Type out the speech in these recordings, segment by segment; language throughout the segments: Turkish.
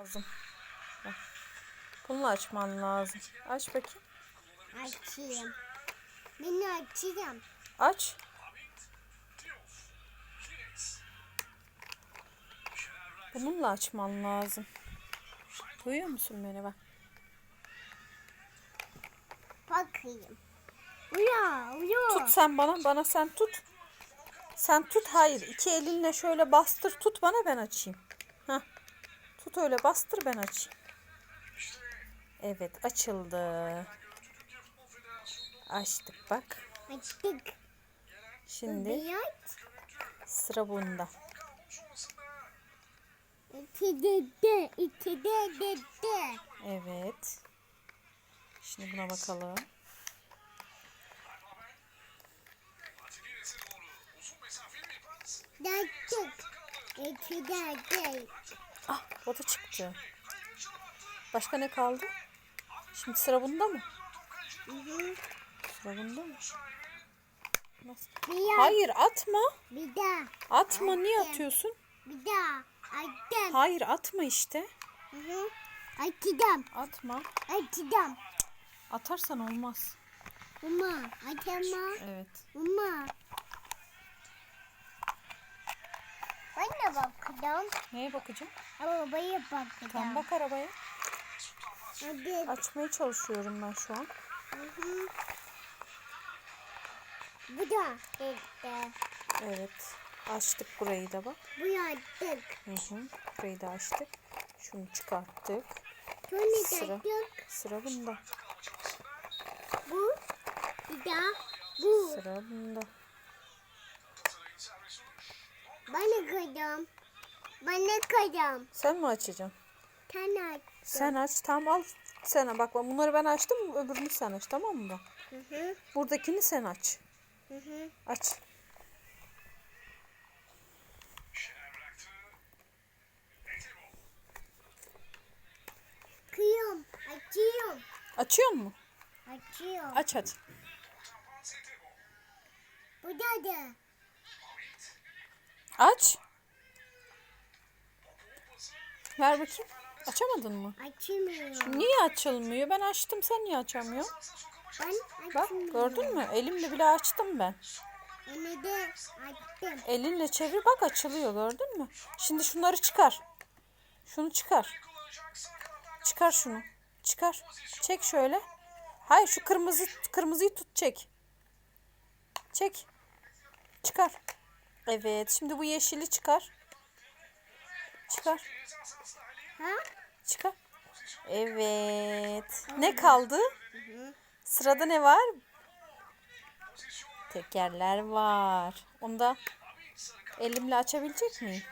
lazım. Bunu açman lazım. Aç bakayım. Açayım. Ben açacağım. Aç. Bununla açman lazım. Duyuyor musun beni bak? Bakayım. Uya, uya. Tut sen bana, bana sen tut. Sen tut, hayır. iki elinle şöyle bastır, tut bana ben açayım. Tut öyle bastır ben açayım. Evet, açıldı. Açtık bak. Açtık. Şimdi sıra bunda. Evet. Şimdi buna bakalım. Açtık. Ah, o da çıktı. Başka ne kaldı? Şimdi sıra bunda mı? Hı hı. Sıra bunda mı? Nasıl? Hayır atma. Bir daha. Atma niye atıyorsun? Bir daha. Açtım. Hayır atma işte. Hı hı. Açacağım. Atma. Açacağım. Atarsan olmaz. Uma. Açama. Evet. Uma. De bakacağım. Neye bakacağım? Arabaya bakacağım. Tam bak arabaya. Hadi. Açmaya çalışıyorum ben şu an. Hı hı. Bu da gitti. Evet. Açtık burayı da bak. Bu yaptık. Hı hı. Burayı da açtık. Şunu çıkarttık. Sonra Sıra. yaptık. Sıra bunda. Bu. Bir daha. Bu. Sıra bunda. Ben de koyacağım. Sen mi açacaksın? Sen aç. Sen aç. Tamam al. Sen bak bunları ben açtım. Öbürünü sen aç tamam mı? Hı hı. Buradakini sen aç. Hı hı. Aç. Kıyıyorum. Açıyorum. Açıyor mu? Açıyorum. Aç hadi. Bu da da. Aç. Ver bakayım. Açamadın mı? Açmıyorum. Niye açılmıyor? Ben açtım. Sen niye açamıyorsun? Ben Bak gördün mü? Elimle bile açtım ben. Onu da açtım. Elinle çevir bak açılıyor gördün mü? Şimdi şunları çıkar. Şunu çıkar. Çıkar şunu. Çıkar. Çek şöyle. Hayır şu kırmızı kırmızıyı tut çek. Çek. Çıkar. Evet şimdi bu yeşili çıkar. Çıkar. Ha? Çıkar. Evet. Ne kaldı? Sırada ne var? Tekerler var. Onu da elimle açabilecek miyim?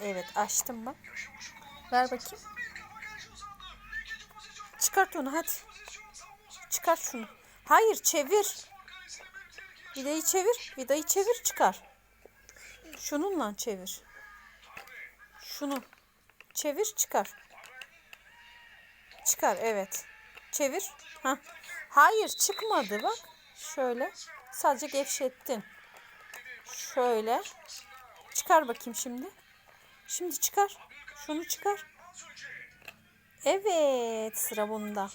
Evet açtım bak. Ver bakayım. Çıkart onu hadi. Çıkart şunu. Hayır çevir. Vidayı çevir. Vidayı çevir çıkar. Şununla çevir. Şunu. Çevir çıkar. Çıkar evet. Çevir. Ha. Hayır çıkmadı bak. Şöyle. Sadece gevşettin. Şöyle. Çıkar bakayım şimdi. Şimdi çıkar. Şunu çıkar. Evet sıra bunda.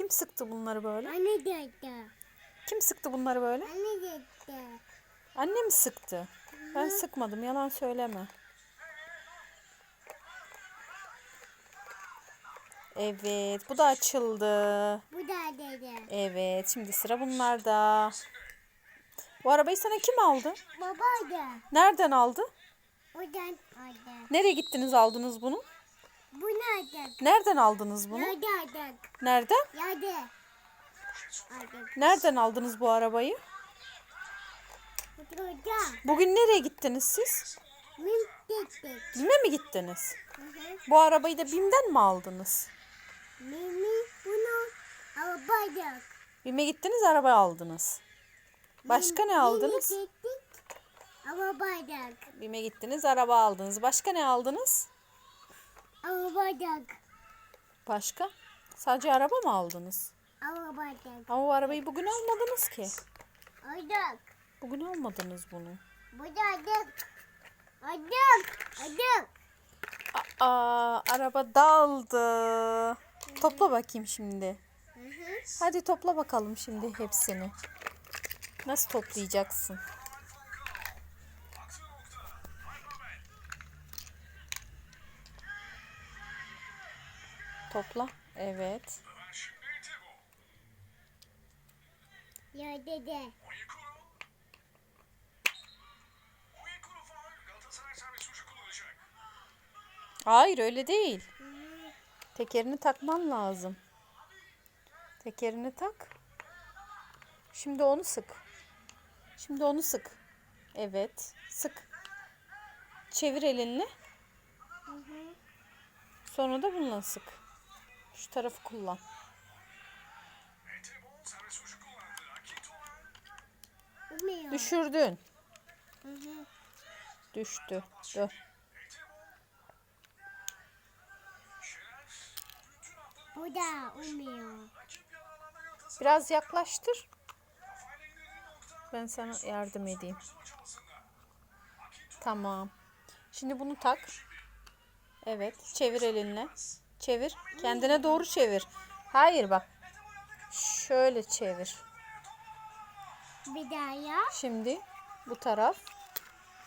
Kim sıktı bunları böyle? Anne de de. Kim sıktı bunları böyle? Anne de de. Anne mi sıktı? Ben sıkmadım yalan söyleme. Evet bu da açıldı. Bu da dedi. Evet şimdi sıra bunlarda. Bu arabayı sana kim aldı? Baba da. Nereden aldı? Oradan aldı. Nereye gittiniz aldınız bunu? Bu nerede? Nereden aldınız bunu? Nerede aldık? Nereden? Nerede? Aldık. Nereden aldınız bu arabayı? Burada. Bugün nereye gittiniz siz? Dedik. BİM'e mi gittiniz? Hı hı. Bu arabayı da BİM'den mi aldınız? Mimi bunu alabadık. BİM'e gittiniz araba aldınız. Başka ne aldınız? Mimi dedik. Alabadık. BİM'e gittiniz araba aldınız. Başka ne aldınız? Alabadık. Başka? Sadece araba mı aldınız? Alabadık. Ama bu arabayı bugün almadınız ki. Aldık. Bugün almadınız bunu. Adım. Adım. Adım. Aa, araba daldı. Topla bakayım şimdi. Hı hı. Hadi topla bakalım şimdi hepsini. Nasıl toplayacaksın? Topla. Evet. Ya dede. Hayır öyle değil. Tekerini takman lazım. Tekerini tak. Şimdi onu sık. Şimdi onu sık. Evet. Sık. Çevir elinle. Sonra da bununla sık. Şu tarafı kullan. Düşürdün. Hı hı. Düştü. Dur. Burada olmuyor. Biraz yaklaştır. Ben sana yardım edeyim. Tamam. Şimdi bunu tak. Evet. Çevir elinle. Çevir. Kendine doğru çevir. Hayır bak. Şöyle çevir. Bir daha ya. Şimdi bu taraf.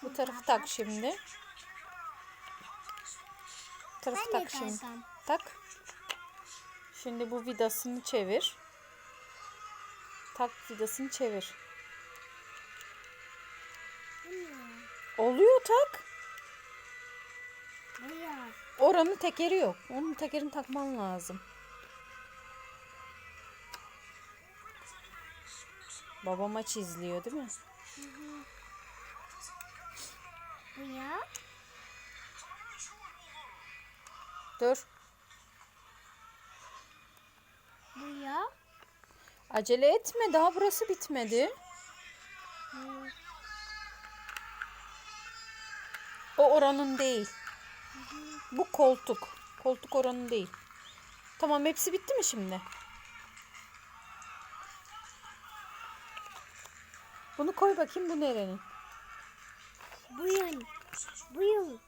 Bu tarafı tak şimdi. Bu tarafı tak şimdi. Tak. Şimdi bu vidasını çevir. Tak vidasını çevir. Oluyor tak. Oranın tekeri yok. Onun tekerini takman lazım. Baba maç izliyor değil mi? Buraya. Dur. Buraya. Acele etme. Daha burası bitmedi. Hı. O oranın değil. Bu koltuk. Koltuk oranın değil. Tamam hepsi bitti mi şimdi? Bunu koy bakayım bu nerenin? Buyurun. Buyurun.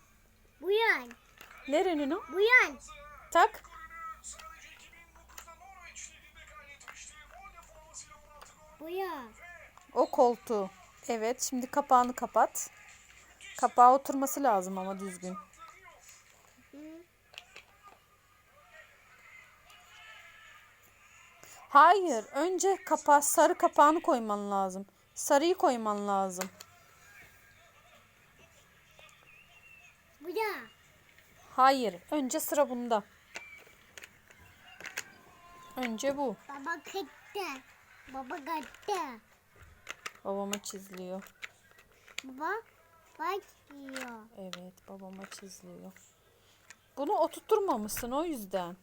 Buyurun. Nerenin o? Buyurun. Tak. Buyurun. O koltuğu. Evet şimdi kapağını kapat. Kapağı oturması lazım ama düzgün. Hı. Hayır önce kapağı sarı kapağını koyman lazım. Sarıyı koyman lazım. Burada. Hayır önce sıra bunda. Önce bu. Baba gitti. Baba gitti. Babama çiziliyor. Baba bak yiyor. Evet babama çiziliyor. Bunu oturtturmamışsın o yüzden.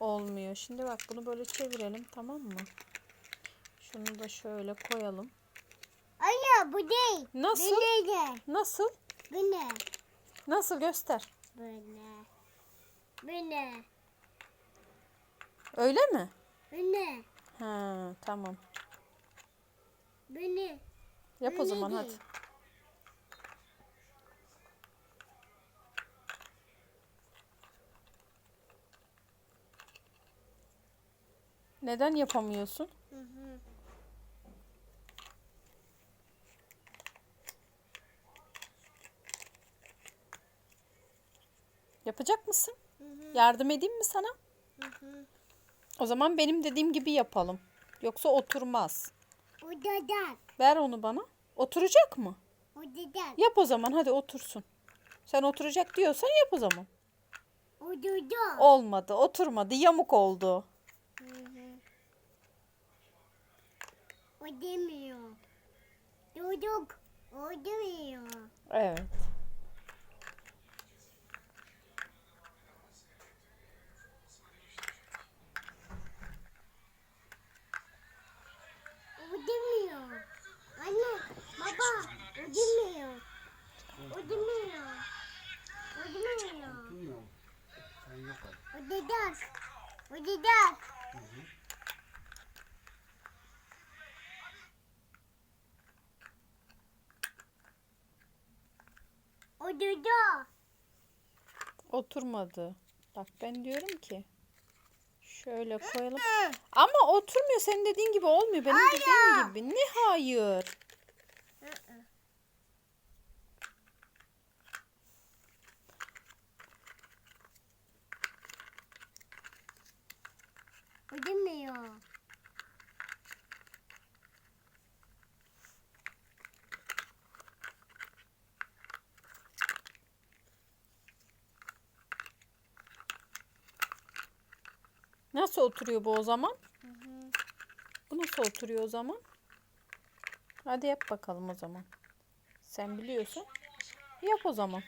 Olmuyor. Şimdi bak bunu böyle çevirelim tamam mı? Şunu da şöyle koyalım. Hayır bu değil. Nasıl? Değil. Nasıl? Bu ne? Nasıl göster. Bu ne? Öyle mi? Bu ne? Ha tamam. Bu ne? Yap o zaman hadi. Neden yapamıyorsun? Hı hı. Yapacak mısın? Hı hı. Yardım edeyim mi sana? Hı hı. O zaman benim dediğim gibi yapalım. Yoksa oturmaz. Bu dadak. Ver onu bana. Oturacak mı? Bu dadak. Yap o zaman hadi otursun. Sen oturacak diyorsan yap o zaman. O dudu. Olmadı, oturmadı, yamuk oldu. Hı hı. O demiyor. Duduk. O demiyor. Evet. O demiyor. Anne, baba, o demiyor. O demiyor. O demiyor. Sen yok. O dedak. O dedak. Oturdu. Oturmadı. Bak ben diyorum ki şöyle koyalım. Ama oturmuyor. Senin dediğin gibi olmuyor. Benim dediğim gibi. Ne hayır? Ödemiyor. Nasıl oturuyor bu o zaman? Bu nasıl oturuyor o zaman? Hadi yap bakalım o zaman. Sen biliyorsun. Yap o zaman.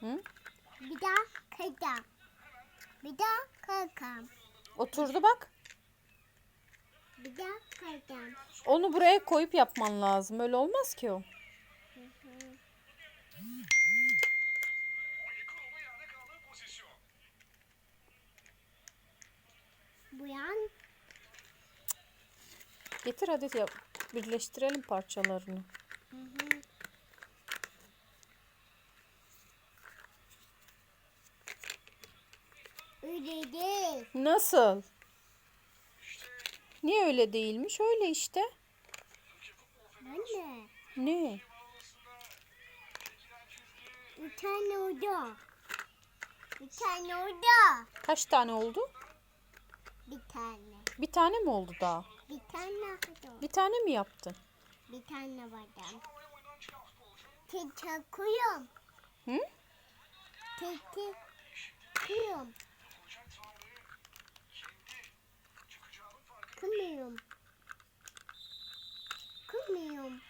Hı? Bir daha kayacağım. Bir daha kalkam. Oturdu bak. Bir daha kayacağım. Onu buraya koyup yapman lazım. Öyle olmaz ki o. Bu yan Getir hadi yap. Birleştirelim parçalarını. öyle değil. Nasıl? Niye öyle değilmiş? Öyle işte. Anne. Ne? Bir tane orada. Bir tane orada. Kaç tane oldu? Bir tane. Bir tane mi oldu daha? Bir tane oldu. Bir tane mi yaptın? Bir tane vardı. Çakıyorum. Hı? Çakıyorum. Kımıyorum. Kımıyorum.